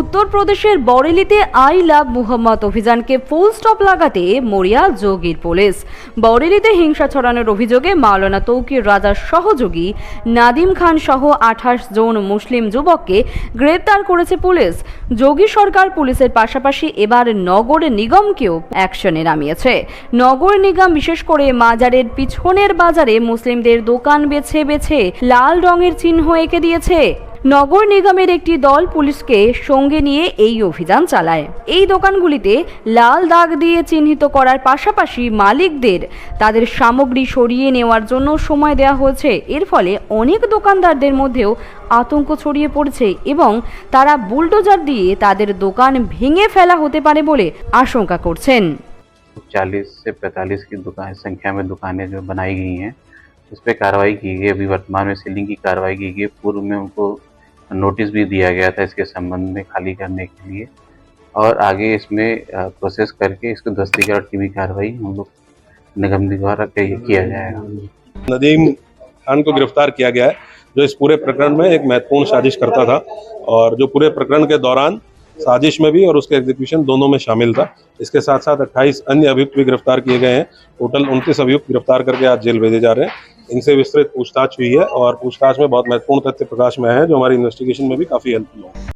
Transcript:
উত্তরপ্রদেশের বরেলিতে I love Muhammad অভিযানকে full stop লাগাতে মরিয়া যোগীর পুলিশ। বরেলিতে হিংসা ছড়ানোর অভিযোগে মাওলানা তৌকির রাজার সহযোগী নাদিম খান সহ আঠাশ জন মুসলিম যুবককে গ্রেপ্তার করেছে পুলিশ। যোগী সরকার পুলিশের পাশাপাশি এবার নগর নিগমকেও অ্যাকশনে নামিয়েছে। নগর নিগম বিশেষ করে মাজারের পিছনের বাজারে মুসলিমদের দোকান বেছে বেছে লাল রঙের চিহ্ন এঁকে দিয়েছে। নগর নিগমের একটি দল পুলিশকে সঙ্গে নিয়ে এই অভিযান চালায় এই দোকানগুলিতে লাল দাগ দিয়ে চিহ্নিত করার পাশাপাশি মালিকদের তাদের সামগ্রী সরিয়ে নেওয়ার জন্য সময় দেওয়া হয়েছে এর ফলে অনেক দোকানদারদের মধ্যেও আতঙ্ক ছড়িয়ে পড়ছে এবং তারা বুলডোজার দিয়ে তাদের দোকান ভেঙে ফেলা হতে পারে বলে আশঙ্কা করছেন चालीस से पैंतालीस की दुकान संख्या में दुकानें जो बनाई गई हैं उस पर कार्रवाई की गई अभी वर्तमान में सीलिंग की कार्रवाई की गई पूर्व में उनको नोटिस भी दिया गया था इसके संबंध में खाली करने के लिए। और आगे इसमें प्रोसेस करके इसको दस्तीकरण की भी कार्रवाई हम लोग निगम द्वारा किया जाएगा। नदीम खान को गिरफ़्तार किया गया है, जो इस पूरे प्रकरण में एक महत्वपूर्ण साजिश करता था और जो पूरे प्रकरण के दौरान साजिश में भी और उसके एग्जीक्यूशन दोनों में शामिल था। इसके साथ साथ 28 अन्य अभियुक्त भी गिरफ़्तार किए गए हैं। टोटल 29 अभियुक्त गिरफ़्तार करके आज जेल भेजे जा रहे हैं। इनसे विस्तृत पूछताछ हुई है और पूछताछ में बहुत महत्वपूर्ण तथ्य प्रकाश में हैं, जो हमारी इन्वेस्टिगेशन में भी काफ़ी हेल्पफुल हो।